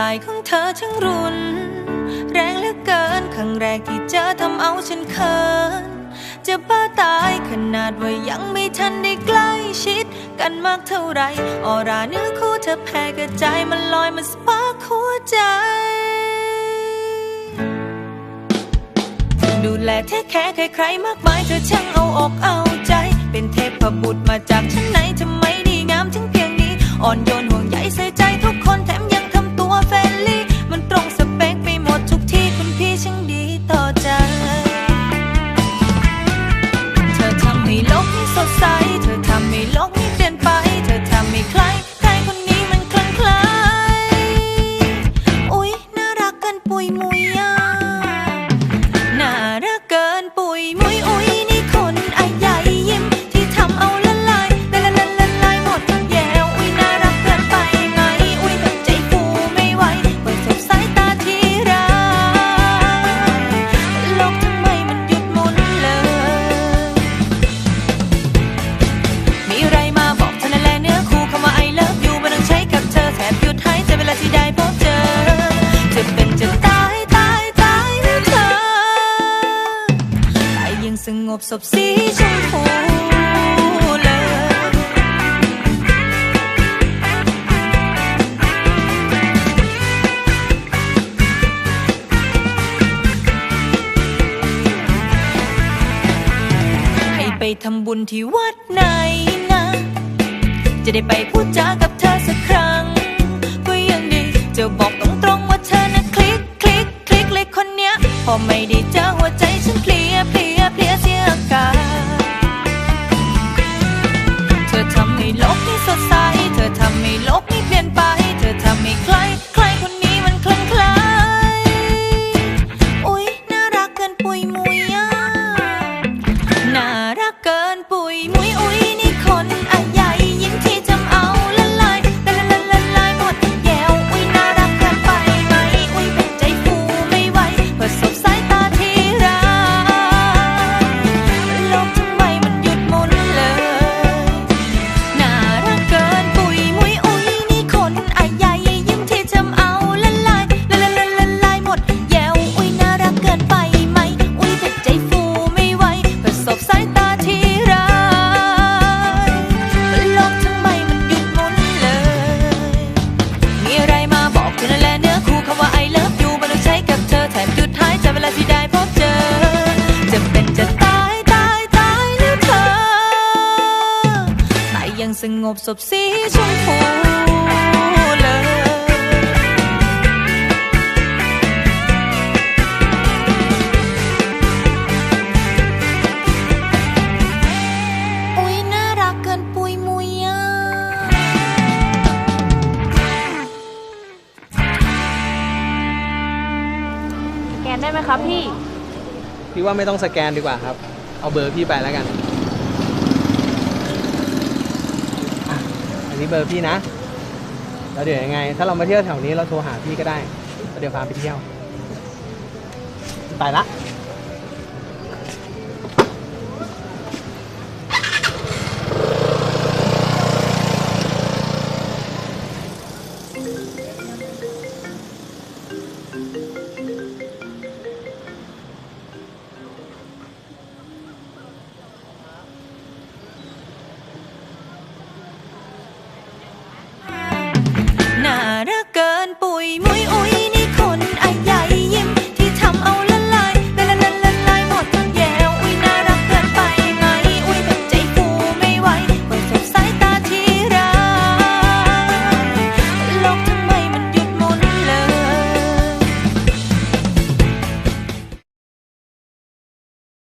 ลายของเธอช่างรุน แรงเหลือเกินครั้งแรกที่เจอทำเอาฉันเขินจะบ้าตายขนาดว่ายังไม่ทันได้ใกล้ชิด กันมากเท่าไรออราเนื้อคู่เธอแผ่กระจายมันลอยมันสปาร์คหัวใจ ดูแลแท้แค่ใครๆมากมายเธอช่างเอาอกเอาใจ เป็นเทพบุตรมาจากชั้นไหนทำไมดีงามถึงเพียงนี้ อ่อนโยน บศพสีชมพูให้ไปทำบุญที่วัดไหนนะ จะได้ไปพูดจากับเธอสักครั้ง ยังสงบสบสีชมพูเลยแกนได้ไหมครับพี่ พี่ว่าไม่ต้องสแกนดีกว่าครับ เอาเบอร์พี่ไปแล้วกัน ที่เบอร์พี่นะแล้วเดี๋ยวยังไง ถ้าเรามาเที่ยวแถวนี้เราโทรหาพี่ก็ได้แล้เดี๋ยวพาไปเที่ยว ไปละ